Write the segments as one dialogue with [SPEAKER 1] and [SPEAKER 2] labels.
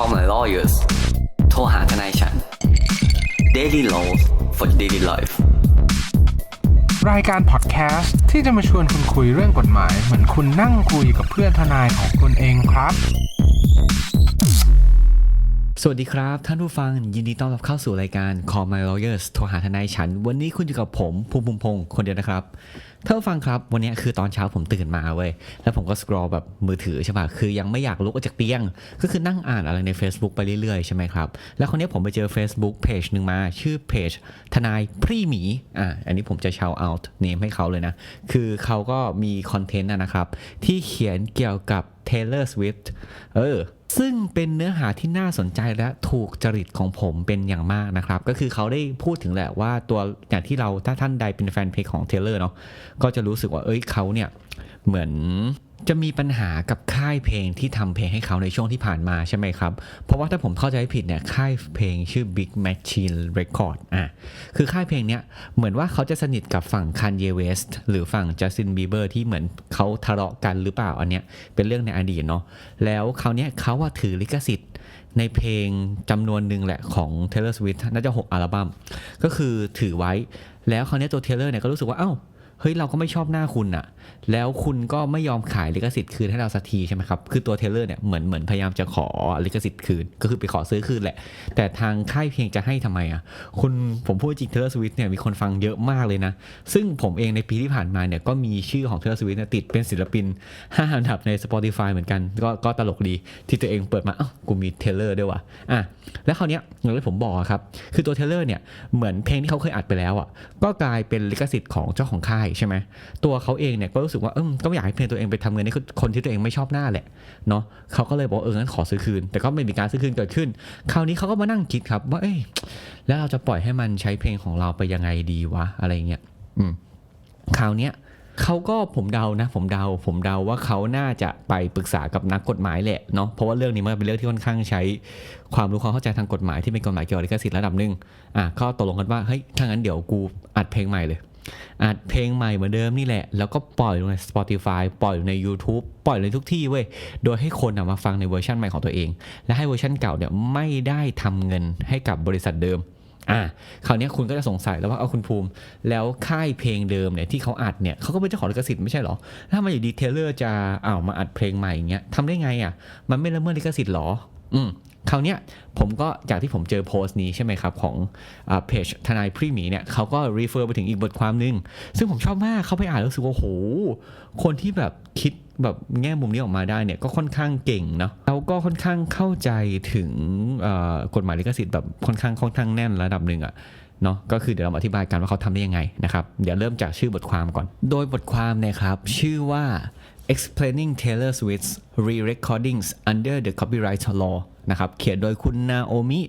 [SPEAKER 1] call my lawyers โทรหาทนายฉัน daily laws for daily life
[SPEAKER 2] รายการพอดแคสต์ที่จะมาชวนคุณคุยเรื่องกฎหมาย เหมือนคุณนั่งคุยกับเพื่อนทนายของคุณเองครับ
[SPEAKER 3] สวัสดีครับ ท่านผู้ฟังยินดีต้อนรับเข้าสู่รายการ Call My Lawyers โทรหาทนายฉัน วันนี้คุณอยู่กับผม ภูมิภูมิพงศ์คนเดียวนะครับท่านผู้ฟังครับวันนี้คือตอนเช้าผมตื่นมาเว้ยแล้วผมก็สครอลแบบมือถือใช่ป่ะคือยังไม่อยากลุกออกจากเตียง ก็คือนั่งอ่านอะไรใน Facebook ไปเรื่อยๆใช่ไหมครับแล้วคนนี้ผมไปเจอ Facebook เพจหนึ่งมาชื่อเพจทนายพรีหมีอ่าอันนี้ผมจะ shout out name ให้เขาเลยนะ คือเขาก็มีคอนเทนต์นะครับที่เขียนเกี่ยวกับ Taylor Swift เออ ซึ่งเป็นเนื้อหาที่น่าสนใจและถูกจริตของผมเป็นอย่างมากนะครับ ก็คือเขาได้พูดถึงแหละว่าตัวอย่างที่เราถ้าท่านใดเป็นแฟนเพลงของเทเลอร์เนาะก็จะรู้สึกว่าเอ้ยเขาเนี่ยเหมือน จะมีปัญหากับค่ายเพลงที่ทำเพลงให้เขาในช่วงที่ผ่านมาใช่ไหมครับ เพราะว่าถ้าผมเข้าใจผิดเนี่ยค่ายเพลงชื่อ Big Machine Record อะคือค่ายเพลงเนี้ยเหมือนว่าเขาจะสนิทกับฝั่ง Kanye West หรือฝั่ง Justin Bieber ที่เหมือนเขาทะเลาะกันหรือเปล่าอันเนี้ยเป็นเรื่องในอดีตเนาะแล้วคราวเนี้ยเขาว่าถือลิขสิทธิ์ในเพลงจำนวนหนึ่งแหละของ Taylor Swift น่าจะ 6 อัลบั้มก็คือถือไว้แล้วคราวเนี้ยตัว Taylor เนี่ยก็รู้สึกว่าเอ้า เฮ้ยเราก็ไม่ชอบหน้าคุณอะแล้วคุณก็ไม่ยอมขายลิขสิทธิ์คืนให้เราสักทีใช่ไหมครับ คือตัวเทเลอร์เนี่ยเหมือนเหมือนพยายามจะขอลิขสิทธิ์คืน ก็คือไปขอซื้อคืนแหละ แต่ทางค่ายเพลงจะให้ทำไมอะคุณผมพูดจริงเทเลอร์สวิตเนี่ยมีคนฟังเยอะมากเลยนะ ซึ่งผมเองในปีที่ผ่านมาเนี่ยก็มีชื่อของเทเลอร์สวิตติดเป็นศิลปิน5อันดับใน Spotify เหมือนกัน ก็ก็ตลกดีที่ตัวเองเปิดมาอ้าวกูมีเทเลอร์ด้วยว่ะอะแล้วคราวเนี้ยอย่างที่ผมบอกครับคือตัวเทเลอร์เนี่ยเหมือนเพลงที่เขาเคยอัดไปแล้วอะก็กลายเป็นลิขสิทธิ์ของเจ้าของค่ายใช่ไหมตัวเขาเองเนี่ยก็รู้สึกว่าเออก็ไม่อยากให้เพลงตัวเองไปทำเงินให้คนที่ตัวเองไม่ชอบหน้าแหละเนาะเขาก็เลยบอกเอองั้นขอซื้อคืน แต่ก็ไม่มีการซื้อคืนเกิดขึ้น คราวนี้เขาก็มานั่งคิดครับว่าเอ้ยแล้วเราจะปล่อยให้มันใช้เพลงของเราไปยังไงดีวะอะไรเงี้ยอืมคราวเนี้ยเขาก็ผมเดานะ ผมเดา ผมเดาว่าเขาน่าจะไปปรึกษากับนักกฎหมายแหละเนาะเพราะว่าเรื่องนี้มันเป็นเรื่องที่ค่อนข้างใช้ความรู้ความเข้าใจทางกฎหมายที่เป็นกฎหมายเกี่ยวกับลิขสิทธิ์ระดับหนึ่งอะก็ตกลงกันว่าเฮ้ยถ้างั้นเดี๋ยวกูอัดเพลงใหม่เลย อัดเพลงใหม่เหมือนเดิมนี่แหละ แล้วก็ปล่อยลงใน Spotify ปล่อยใน YouTube ปล่อยในทุกที่เว้ย โดยให้คนมาฟังในเวอร์ชันใหม่ของตัวเอง และให้เวอร์ชันเก่าเนี่ยไม่ได้ทำเงินให้กับบริษัทเดิมอ่าคราวนี้คุณก็จะสงสัยแล้วว่าเอาคุณภูมิ แล้วค่ายเพลงเดิมเนี่ยที่เขาอัดเนี่ยเขาก็เป็นเจ้าของลิขสิทธิ์ไม่ใช่หรอ ถ้ามาอยู่ดีเทเลอร์จะอ้าวมาอัดเพลงใหม่อย่างเงี้ยทำได้ไงอะ มันไม่ละเมิดลิขสิทธิ์หรอ อืม คราวเนี้ยผมก็จากที่ผมเจอโพสต์นี้ใช่ไหมครับ ของเพจทนายพรีหมีเนี่ยเขาก็รีเฟอร์ไปถึงอีกบทความหนึ่งซึ่งผมชอบมากเขาไปอ่านแล้วรู้สึกว่าโหคนที่แบบคิดแบบแง่มุมนี้ออกมาได้เนี่ยก็ค่อนข้างเก่งเนาะแล้วก็ค่อนข้างเข้าใจถึงกฎหมายลิขสิทธิ์แบบค่อนข้างค่อนข้างแน่นระดับหนึ่งอะเนาะก็คือเดี๋ยวเรามาอธิบายกันว่าเขาทำได้ยังไงนะครับเดี๋ยวเริ่มจากชื่อบทความก่อน โดยบทความเนี่ยครับชื่อว่า explaining Taylor Swift's re-recordings under the copyright law นะครับเขียนโดยคุณนาโอมิ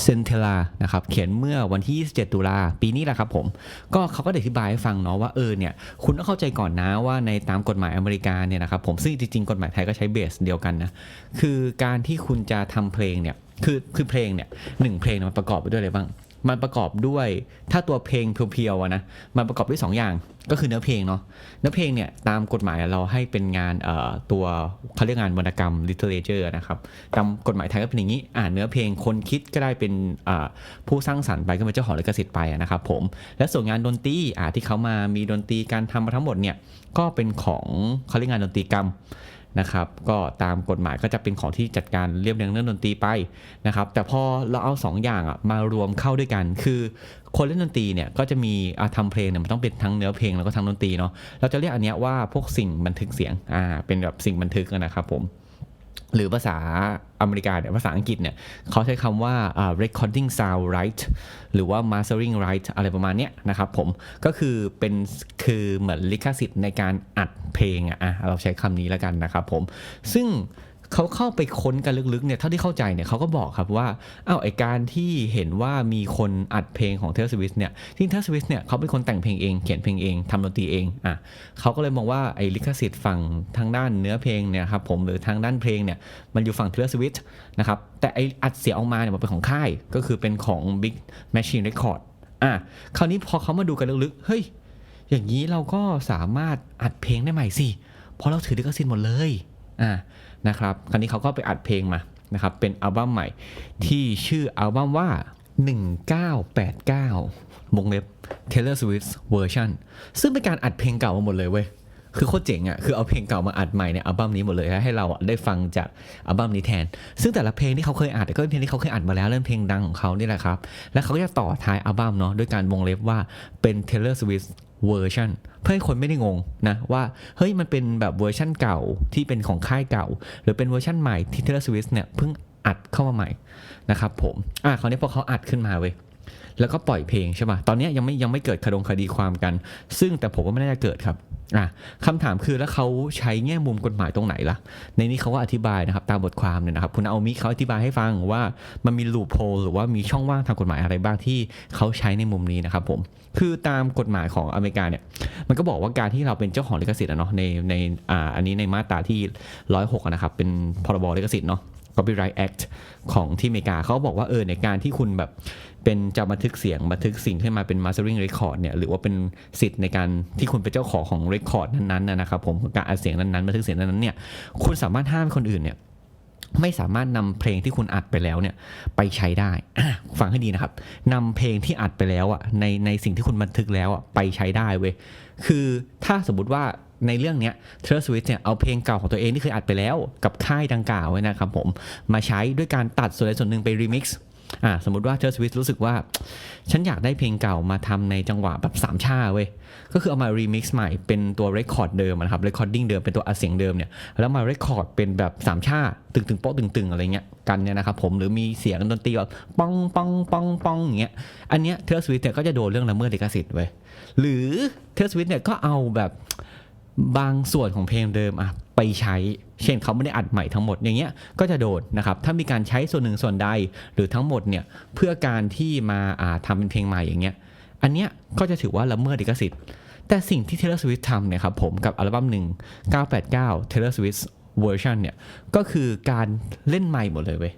[SPEAKER 3] เซนเทลานะครับเขียนเมื่อวันที่ 27 ตุลาปีนี้แหละครับผม ก็เขาก็อธิบายให้ฟังเนาะว่าเออเนี่ยคุณต้องเข้าใจก่อนนะว่าในตามกฎหมายอเมริกาเนี่ยนะครับผมซึ่งจริงๆ กฎหมายไทยก็ใช้เบสเดียวกันนะ คือการที่คุณจะทำเพลงเนี่ยคือคือเพลงเนี่ยหนึ่งเพลงมันประกอบไปด้วยอะไรบ้าง มันประกอบด้วยถ้าตัวเพลงเพียวๆนะมันประกอบด้วย2อย่างก็คือเนื้อเพลงเนาะเนื้อเพลงเนี่ยตามกฎหมายเราให้เป็นงานเอ่อตัวเขาเรียกงานวรรณกรรม literature นะครับตามกฎหมายไทยก็เป็นอย่างนี้อ่านเนื้อเพลงคนคิดก็ได้เป็นอ่าผู้สร้างสรรค์ไปก็เป็นเจ้าของลิขสิทธิ์ไปนะครับผมและส่วนงานดนตรีอ่าที่เขามามีดนตรีการทำมาทั้งหมดเนี่ยก็เป็นของเขาเรียกงานดนตรีกรรม นะครับ ก็ตามกฎหมายก็จะเป็นของที่จัดการเรียบเรียงเรื่องดนตรีไปนะครับ แต่พอเราเอา2ออย่างอะมารวมเข้าด้วยกัน คือคนเล่นดนตรีเนี่ยก็จะมีะทำเพลงเนี่ยมันต้องเป็นทั้งเนื้อเพลงแล้วก็ทั้งดนตรีเนาะ เราจะเรียกอันเนี้ยว่าพวกสิ่งบันทึกเสียง อ่า เป็นแบบสิ่งบันทึกนะครับผม หรือภาษาอเมริกาเนี่ยภาษาอังกฤษเนี่ยเขาใช้คำว่า recording sound right หรือว่า mastering right อะไรประมาณเนี้ยนะครับผมก็คือเป็นคือเหมือนลิขสิทธิ์ในการอัดเพลงอะเราใช้คำนี้แล้วกันนะครับผมซึ่ง เขาเข้าไปค้นกันลึกๆเนี่ยเท่าที่เข้าใจเนี่ยเขาก็บอกครับว่าอ้าวไอการที่เห็นว่ามีคนอัดเพลงของเทเลสวิสเนี่ยที่เทเลสวิสเนี่ยเขาเป็นคนแต่งเพลงเองเขียนเพลงเองทำดนตรีเองอะเขาก็เลยมองว่าไอลิขสิทธิ์ฝั่งทางด้านเนื้อเพลงเนี่ยครับผมหรือทางด้านเพลงเนี่ยมันอยู่ฝั่งเทเลสวิสนะครับแต่ไออัดเสียงออกมาเนี่ยมันเป็นของค่ายก็คือเป็นของ Big Machine Record อะคราวนี้พอเขามาดูกันลึกๆเฮ้ยอย่างนี้เราก็สามารถอัดเพลงได้ใหม่สิเพราะเราถือลิขสิทธิ์หมดเลยอะ นะครับคราวนี้เขาก็ไปอัดเพลงมานะครับเป็นอัลบั้มใหม่ที่ชื่ออัลบั้มว่า 1989วงเล็บ Taylor Swift Version ซึ่งเป็นการอัดเพลงเก่ามาหมดเลยเว้ย คือโคตรเจ๋งอะคือเอาเพลงเก่ามาอัดใหม่ในอัลบั้มนี้หมดเลยแล้วให้เราได้ฟังจากอัลบั้มนี้แทน ซึ่งแต่ละเพลงที่เขาเคยอัดก็เป็นเพลงที่เขาเคยอัดมาแล้วเรื่องเพลงดังของเขานี่แหละครับ แล้วเขาก็จะต่อท้ายอัลบั้มเนาะด้วยการวงเล็บว่าเป็น Taylor Swift Version เพื่อให้คนไม่ได้งงนะว่าเฮ้ยมันเป็นแบบเวอร์ชั่นเก่าที่เป็นของค่ายเก่า หรือเป็นเวอร์ชันใหม่ที่ Taylor Swift เนี่ยเพิ่งอัดเข้ามาใหม่นะครับผมอะคราวนี้พอเขาอัดขึ้นมาเว้ย แล้วก็ปล่อยเพลงใช่ป่ะตอนนี้ยังไม่ยังไม่เกิดคดงคดีความกัน ซึ่งแต่ผมว่าไม่น่าจะเกิดครับอะคำถามคือแล้วเขาใช้แง่มุมกฎหมายตรงไหนล่ะ ในนี้เขาก็อธิบายนะครับตามบทความเนี่ยนะครับคุณเอามิเขาอธิบายให้ฟังว่ามันมีลูปโ e หรือว่ามีช่องว่างทางกฎหมายอะไรบ้างที่เขาใช้ในมุมนี้นะครับผมคือตามกฎหมายของอเมริกาเนี่ยมันก็บอกว่าการที่เราเป็นเจ้าของลิขสิทธิ์อะเนาะในในอ่าอันนี้ในมาตราที่ 106นะครับเป็นพรบลิขสิทธิ์เนาะ Copyright Act ของที่อเมริกาเขาบอกว่าเออในการที่คุณแบบเป็นจะบันทึกเสียงบันทึกสิ่งที่มาเป็น mastering record เนี่ยหรือว่าเป็นสิทธิ์ในการที่คุณเป็นเจ้าของของ record นั้นๆนะนะครับผมการอัดเสียงนั้นๆบันทึกเสียงนั้นๆเนี่ยคุณสามารถห้ามคนอื่นเนี่ยไม่สามารถนำเพลงที่คุณอัดไปแล้วเนี่ยไปใช้ได้ ฟังให้ดีนะครับนำเพลงที่อัดไปแล้วอะในในสิ่งที่คุณบันทึกแล้วอะไปใช้ได้เว้ยคือถ้าสมมติว่า ในเรื่องเนี้ย Taylor Swift เนี่ยเอาเพลงเก่าของตัวเองที่เคยอัดไปแล้วกับค่ายดังกล่าวไว้นะครับผมมาใช้ด้วยการตัดส่วนใดส่วนหนึ่งไป remix อ่าสมมติว่า Taylor Swift รู้สึกว่า ฉันอยากได้เพลงเก่ามาทำในจังหวะแบบสามชาเว้ย ก็คือเอามา remix ใหม่เป็นตัว record เดิมนะครับ recording เดิมเป็นตัวอัดเสียงเดิมเนี่ย แล้วมา record เป็นแบบสามชาตึงตึงๆโป๊ะตึงตึงๆอะไรเงี้ยกันเนี่ยนะครับผมหรือมีเสียงดนตรีแบบป้องป้องป้องป้องอย่างเงี้ยอันเนี้ย Taylor Swift เนี่ยก็จะโดนเรื่องละเมิดลิขสิทธิ์เว้ยหรือ Taylor Swift เนี่ยก็เอาแบบ บางส่วนของเพลงเดิมอะไปใช้ เช่นเขาไม่ได้อัดใหม่ทั้งหมดอย่างเงี้ยก็จะโดนนะครับถ้ามีการใช้ส่วนหนึ่งส่วนใดหรือทั้งหมดเนี่ยเพื่อการที่มาอ่าทำเป็นเพลงใหม่อย่างเงี้ยอันเนี้ยก็จะถือว่าละเมิดลิขสิทธิ์ แต่สิ่งที่ Taylor Swift ทำเนี่ยครับผมกับอัลบั้มหนึ่ง989 Taylor Swift Version เนี่ยก็คือการเล่นใหม่หมดเลยเว้ย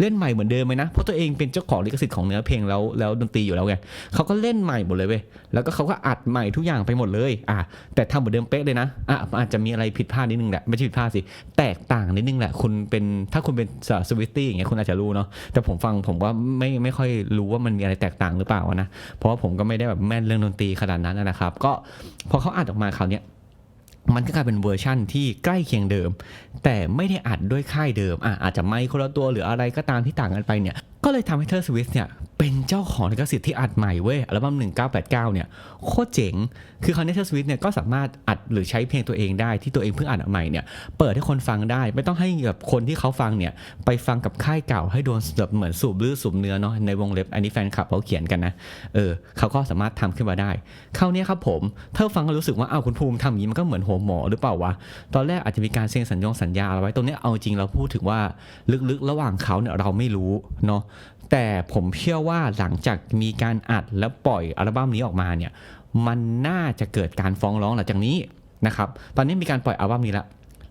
[SPEAKER 3] เล่นใหม่เหมือนเดิมไหมนะ เพราะตัวเองเป็นเจ้าของลิขสิทธิ์ของเนื้อเพลงแล้วแล้วดนตรีอยู่แล้วไงเขาก็เล่นใหม่หมดเลยเว้ยแล้วก็เขาก็อัดใหม่ทุกอย่างไปหมดเลยอะแต่ทำเหมือนเดิมเป๊ะเลยนะอะอาจจะมีอะไรผิดพลาดนิดนึงแหละไม่ใช่ผิดพลาดสิแตกต่างนิดนึงแหละคุณเป็นถ้าคุณเป็นสวิตตี้อย่างเงี้ยคุณอาจจะรู้เนาะแต่ผมฟังผมว่าไม่ไม่ค่อยรู้ว่ามันมีอะไรแตกต่างหรือเปล่านะเพราะว่าผมก็ไม่ได้แบบแม่นเรื่องดนตรีขนาดนั้นนะครับ ก็พอเขาอัดออกมาคราวเนี้ย มันก็กลายเป็นเวอร์ชั่นที่ใกล้เคียงเดิม แต่ไม่ได้อัดด้วยค่ายเดิมอะอาจจะไม่คนละตัวหรืออะไรก็ตามที่ต่างกันไปเนี่ย ก็เลยทำให้เธอร์สวิสเนี่ยเป็นเจ้าของลิขสิทธิ์ที่อัดใหม่เว้ยอัลบั้ม 1989 เนี่ยโคตรเจ๋ง คือคราวนี้เธอสวิสเนี่ยก็สามารถอัดหรือใช้เพลงตัวเองได้ที่ตัวเองเพิ่งอัดใหม่เนี่ยเปิดให้คนฟังได้ ไม่ต้องให้แบบคนที่เขาฟังเนี่ยไปฟังกับค่ายเก่าให้โดนแบบเหมือนสูบลือสูบเนื้อเนาะในวงเล็บอันนี้แฟนคลับเขาเขียนกันนะเออเขาก็สามารถทำขึ้นมาได้คราวนี้ครับผมเธอฟังก็รู้สึกว่าอ้าวคุณภูมิทำอย่างนี้มันก็เหมือนหัวหมอหรือเปล่าวะตอนแรกอาจจะมีการเซ็นสัญญงสัญญาเอาไว้ตรงนี้เอาจริงเราพูดถึงว่าลึกๆ ระหว่างเขาเนี่ยเราไม่รู้เนาะแต่ผมเชื่อว่าหลังจากมีการอัดและปล่อยอัลบั้มนี้ออกมาเนี่ย มันน่าจะเกิดการฟ้องร้องหลังจากนี้นะครับ ตอนนี้มีการปล่อยอัลบั้มนี้แล้ว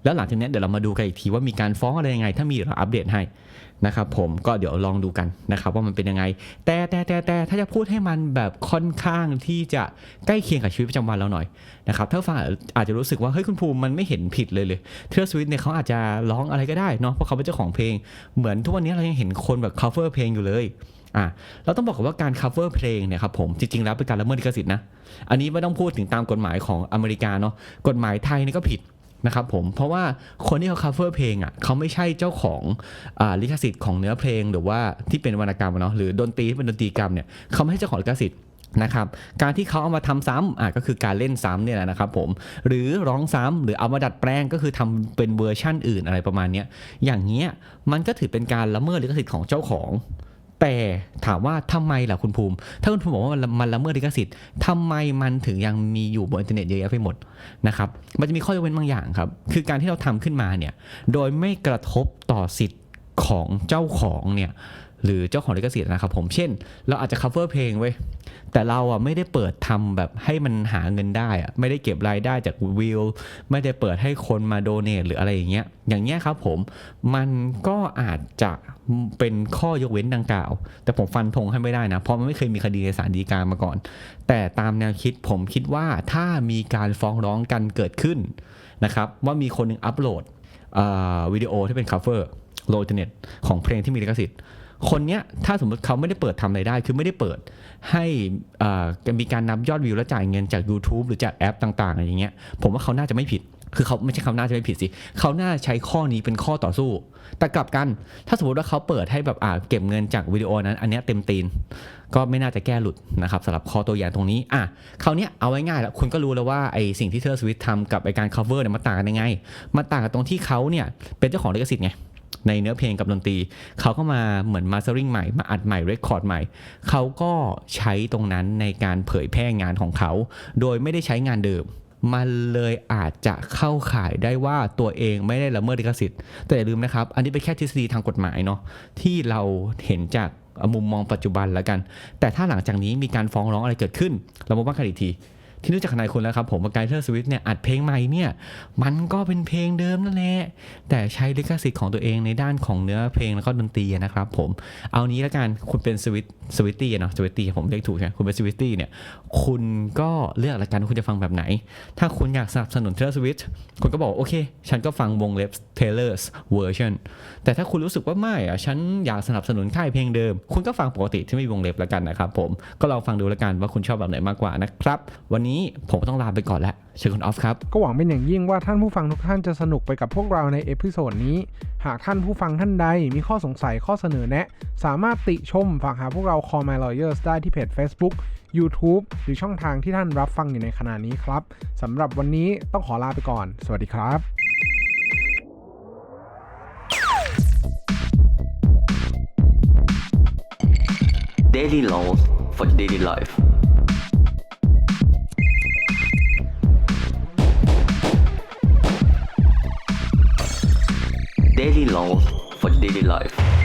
[SPEAKER 3] แล้วหลังจากนี้เดี๋ยวเรามาดูกันอีกทีว่ามีการฟ้องอะไรยังไง ถ้ามีเราอัปเดตให้นะครับผมก็เดี๋ยวลองดูกันนะครับว่ามันเป็นยังไง แต่แต่แต่แต่ถ้าจะพูดให้มันแบบค่อนข้างที่จะใกล้เคียงกับชีวิตประจำวันเราหน่อยนะครับถ้าฟังอาจจะรู้สึกว่าเฮ้ยคุณภูมิมันไม่เห็นผิดเลยเลยเทเลสวิตเนี่ยเขาอาจจะร้องอะไรก็ได้เนาะเพราะเขาเป็นเจ้าของเพลง เหมือนทุกวันนี้เรายังเห็นคนแบบ cover เพลงอยู่เลยอะเราต้องบอกก่อนว่าการ cover เพลงเนี่ยครับผมจริงๆแล้วเป็นการละเมิดลิขสิทธิ์นะอันนี้ไม่ต้องพูดถึงตามกฎหมายของอเมริกาเนาะกฎหมายไทยนี่ก็ผิด นะครับผมเพราะว่าคนที่เขา cover เพลงอะเขาไม่ใช่เจ้าของอลิขสิทธิ์ของเนื้อเพลงหรือว่าที่เป็นวรรณกรรมเนาะหรือดนตรีที่เป็นดนตรีกรรมเนี่ยเขาไม่ใช่เจ้าของลิขสิทธิ์นะครับการที่เขาเอามาทำซ้ำอะก็คือการเล่นซ้ำเนี่ยแหละนะครับผมหรือร้องซ้ำหรือเอามาดัดแปลงก็คือทำเป็นเวอร์ชั่นอื่นอะไรประมาณเนี้ยอย่างเงี้ยมันก็ถือเป็นการละเมิดลิขสิทธิ์ของเจ้าของ แต่ถามว่าทำไมล่ะคุณภูมิ ถ้าคุณภูมิบอกว่ามันละเมิดลิขสิทธิ์ทำไมมันถึงยังมีอยู่บนอินเทอร์เน็ตเยอะแยะไปหมดนะครับมันจะมีข้อยกเว้นบางอย่างครับ คือการที่เราทำขึ้นมาเนี่ยโดยไม่กระทบต่อสิทธิ์ของเจ้าของเนี่ย หรือเจ้าของลิขสิทธิ์นะครับผมเช่น เราอาจจะ cover เพลงไว้ยแต่เราอะไม่ได้เปิดทำแบบให้มันหาเงินได้อะไม่ได้เก็บรายได้จากวิวไม่ได้เปิดให้คนมาโดเนทหรืออะไรอย่างเงี้ยอย่างเงี้ยครับผมมันก็อาจจะเป็นข้อยกเว้นดังกล่าว แต่ผมฟันธงให้ไม่ได้นะ เพราะมันไม่เคยมีคดีในศาลฎีกามาก่อน แต่ตามแนวคิดผมคิดว่าถ้ามีการฟ้องร้องกันเกิดขึ้นนะครับว่ามีคนหนึงอัปโหลดวิดีโอที่เป็น cover โลอินเทอร์เน็ตของเพลงที่มีลิขสิทธิ์ คนเนี้ยถ้าสมมติเขาไม่ได้เปิดทำอะไรายได้ คือไม่ได้เปิดให้อ่ามีการนับยอดวิวและจ่ายเงินจาก YouTube หรือจากแอปต่างๆอะไรอย่างเงี้ยผมว่าเขาน่าจะไม่ผิด คือเขาไม่ใช่เขาน่าจะไม่ผิดสิเขาน่าใช้ข้อนี้เป็นข้อต่อสู้ แต่กลับกันถ้าสมมติว่าเขาเปิดให้แบบอ่าเก็บเงินจากวิดีโอนั้น อันนี้เต็มตีน ก็ไม่น่าจะแก้หลุดนะครับสำหรับข้อตัวอย่างตรงนี้อะคราวเนี้ยเอาไว้ง่ายแล้วคุณก็รู้แล้วว่าไอสิ่งที่เทอร์สวิตทำกับไอการ cover เนี่ยมันต่างกันยังไงมันต่างกันตรงที่เขาเนี่ยเป็นเจ้าของลิขสิทธิ์ไง ในเนื้อเพลงกับดนตรี เขาก็มาเหมือนมาส t ริงใหม่มาอัดใหม่เรคคอร์ดใหม่ เขาก็ใช้ตรงนั้นในการเผยแพร่งานของเขา โดยไม่ได้ใช้งานเดิมมันเลยอาจจะเข้าข่ายได้ว่าตัวเองไม่ได้ละเมิดลิขสิทธิ์ แต่อย่าลืมนะครับ อันนี้เป็นแค่ทฤษฎีทางกฎหมายเนาะที่เราเห็นจากมุมมองปัจจุบันแล้วกัน แต่ถ้าหลังจากนี้มีการฟ้องร้องอะไรเกิดขึ้น เรามาว่ากันอีกที ที่รู้จักนายคุณแล้วครับผมว่าการเทอร์สวิตเนี่ยอัดเพลงใหม่เนี่ยมันก็เป็นเพลงเดิมนั่นแหละแต่ใช้ลิขสิทธิ์ของตัวเองในด้านของเนื้อเพลงแล้วก็ดนตรีนะครับผมเอานี้แล้วกันคุณเป็นสวิตสวิตตี้เนาะสวิตตี้ผมเรียกถูกใช่ไหมคุณเป็นสวิตตี้เนี่ยคุณก็เลือกละกันว่าคุณจะฟังแบบไหน ถ้าคุณอยากสนับสนุนเทเลสวิตคุณก็บอกโอเค ฉันก็ฟังวงเล็บ Taylor's version แต่ถ้าคุณรู้สึกว่าไม่อะฉันอยากสนับสนุนค่ายเพลงเดิม คุณก็ฟังปกติที่ไม่มีวงเล็บล้วกันนะครับผมก็ลองฟังดูล้วกันว่าคุณชอบแบบไหนมากกว่านะครับวันนี้ผมต้องลาไปก่อนแล้วเชิญคุณออฟครับ
[SPEAKER 2] ก็หวังเป็นอย่างยิ่งว่าท่านผู้ฟังทุกท่านจะสนุกไปกับพวกเราในเอพิโซดนี้ หากท่านผู้ฟังท่านใดมีข้อสงสัยข้อเสนอแนะ สามารถติชมฝากหาพวกเรา Call My Lawyers ได้ที่เพจ Facebook YouTube หรือช่องทางที่ท่านรับฟังอยู่ในขณะนี้ครับสำหรับวันนี้ต้องขอลาไปก่อน สวัสดีครับ
[SPEAKER 1] daily laws for daily life for daily life